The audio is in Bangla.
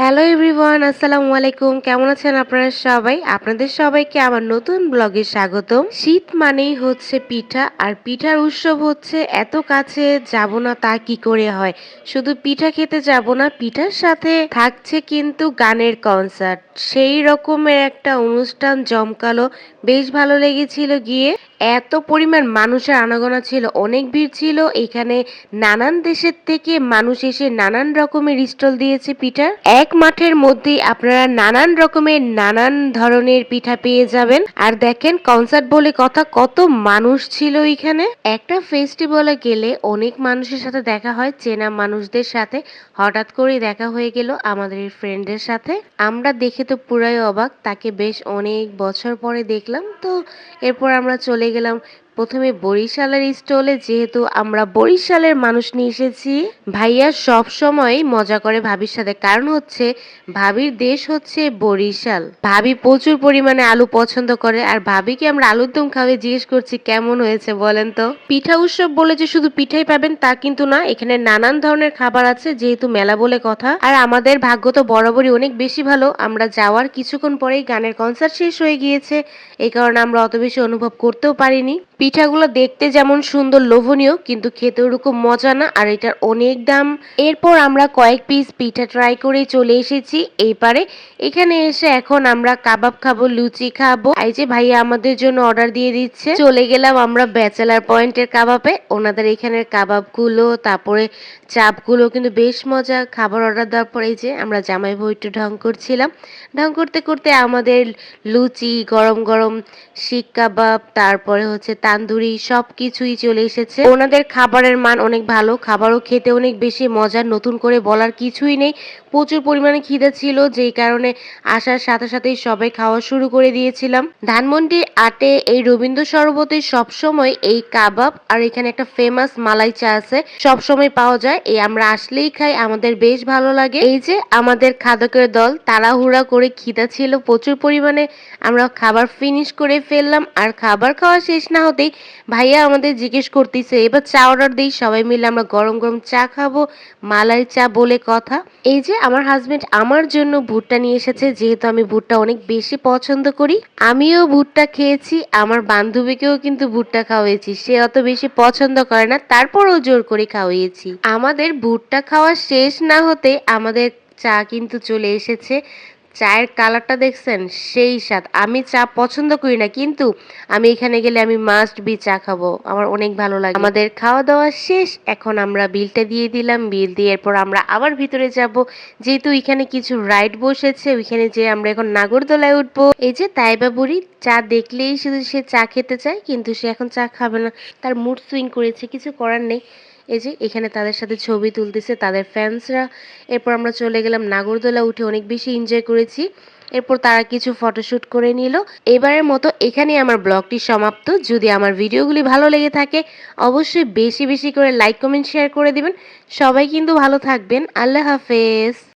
হ্যালো এভরিওয়ান আসসালামু আলাইকুম কেমন আছেন আপনারা সবাই? আপনাদের সবাইকে আমার নতুন ব্লগে স্বাগতম। শীত মানেই হচ্ছে পিঠা, আর পিঠার উৎসব হচ্ছে এত কাছে যাব না তা কি করে হয়? শুধু পিঠা খেতে যাব না, পিঠার সাথে থাকছে কিন্তু গানের কনসার্ট সেই রকমের একটা অনুষ্ঠান জমকালো। বেশ ভালো লেগেছিল গিয়ে। এত পরিমাণ মানুষের আনাগোনা ছিল, অনেক ভিড় ছিল। এখানে নানান দেশের থেকে মানুষ এসে নানান রকমের স্টল দিয়েছে পিঠার। এক মাঠের মধ্যেই আপনারা নানান রকমের, নানান ধরনের পিঠা পেয়ে যাবেন। আর দেখেন কনসার্ট বলে কথা, কত মানুষ ছিল এখানে। একটা ফেস্টিভ্যালে গেলে অনেক মানুষের সাথে দেখা হয়, চেনা মানুষদের সাথে। হঠাৎ করে দেখা হয়ে গেল আমাদের ফ্রেন্ডের সাথে। আমরা দেখে তো পুরাই অবাক, তাকে বেশ অনেক বছর পরে দেখলাম। তো এরপর আমরা চলে গেলাম প্রথমে বরিশালের স্টলে, যেহেতু আমরা বরিশালের মানুষ নিয়ে এসেছি, ভাইয়া সব সময় মজা করে ভাবির সাথে। কারণ হচ্ছে, ভাবির দেশ হচ্ছে বরিশাল। ভাবি প্রচুর পরিমাণে আলু পছন্দ করে, আর ভাবিকে আমরা আলুর দম খাবে জিজ্ঞেস করছি, কেমন হয়েছে? বলেন তো। পিঠা উৎসব বলে যে শুধু পিঠাই পাবেন, তা কিন্তু না। এখানে নানান ধরনের খাবার আছে, যেহেতু মেলা বলে কথা। আর আমাদের ভাগ্য তো বরাবরই অনেক বেশি ভালো। আমরা যাওয়ার কিছুক্ষণ পরেই গানের কনসার্ট শেষ হয়ে গিয়েছে। এই কারণে আমরা অত বেশি অনুভব করতেও পারিনি। পিঠাগুলো দেখতে যেমন সুন্দর লোভনীয়, কিন্তু খেতে ওরকম মজা না, আর এটার অনেক দাম। এরপর আমরা কয়েক পিস পিঠা ট্রাই করে চলে এসেছি। এইপারে এখানে এসে এখন আমরা কাবাব খাব, লুচি খাব। এই যে ভাইয়া আমাদের জন্য অর্ডার দিয়ে দিচ্ছে। চলে গেলাম আমরা ব্যাচেলার পয়েন্টের কাবাবে। ওনাদের এখানের কাবাবগুলো, তারপরে চাপগুলো, কিন্তু বেশ মজা। খাবার অর্ডার দেওয়ার পরে এই যে আমরা জামাই বই একটু ঢং করছিলাম। ঢং করতে করতে আমাদের লুচি, গরম গরম শিক কাবাব, তারপরে হচ্ছে তান্দুরি সব কিছুই চলে এসেছে। ওনাদের খাবারের মান অনেক ভালো, খাবারও খেতে অনেক বেশি মজার, নতুন করে বলার কিছুই নেই। প্রচুর পরিমাণে খিদে ছিল, যেই কারণে আসার সাথে সাথেই সবাই খাওয়া শুরু করে দিয়েছিলাম। ধানমন্ডির আটে এই রবীন্দ্র সরবতে সবসময় এই কাবাব আর এখানে একটা ফেমাস মালাই চা আছে, সবসময় পাওয়া যায়। এই আমরা আসলেই খাই, আমাদের বেশ ভালো লাগে। এই যে আমাদের খাদকের দল, তাড়াহুড়া করে খিদা ছিল, প্রচুর পরিমাণে আমরা খাবার ফিনিশ করে ফেললাম, আর খাবার খাওয়া শেষ না হতেই ভাইয়া আমাদের জিজ্ঞেস করতেছে, এবার চা অর্ডার দিই, সবাই মিলে আমরা গরম গরম চা খাব, মালাই চা বলে কথা। এই যে আমার হাজবেন্ড আমার জন্য ভুট্টা নিয়ে এসেছে, যেহেতু আমি ভুট্টা অনেক বেশি পছন্দ করি। আমিও ভুট্টা খেয়েছি, আমার বান্ধবীকেও কিন্তু ভুট্টা খাওয়াইছি, সে অত বেশি পছন্দ করে না, তারপরও জোর করে খাওয়াইছি। আমাদের ভুট্টা খাওয়া শেষ না হতে আমাদের চা কিন্তু চলে এসেছে। চায়ের কালারটা দেখছেন, সেই স্বাদ। আমি চা পছন্দ করি না, কিন্তু আমি এখানে গেলে আমি মাস্ট বি চা খাব। আমার অনেক ভালো লাগে। আমাদের খাওয়া দাওয়া শেষ, এখন আমরা বিলটা দিয়ে দিলাম। বিল দিয়ে এরপর আমরা আবার ভিতরে যাব। যেহেতু এখানে কিছু রাইড বসেছে, ওইখানে যে আমরা এখন নাগরদোলায় উঠবো। এই যে তাইবা বুড়ি চা দেখলেই শুধু সে চা খেতে চায়, কিন্তু সে এখন চা খাবে না। তার মুড সুইং করেছে, কিছু করার নেই। এই যে এখানে তাদের সাথে ছবি তুলতেছে তাদের ফ্যান্সরা এরপর আমরা চলে গেলাম নাগরদোলা, উঠে অনেক বেশি এনজয় করেছি। এরপর তারা কিছু ফটোশ্যুট করে নিল। এবারের মতো এখানেই আমার ব্লগটি সমাপ্ত। যদি আমার ভিডিওগুলি ভালো লেগে থাকে, অবশ্যই বেশি বেশি করে লাইক কমেন্ট শেয়ার করে দিবেন। সবাই কিন্তু ভালো থাকবেন। আল্লাহ হাফেজ।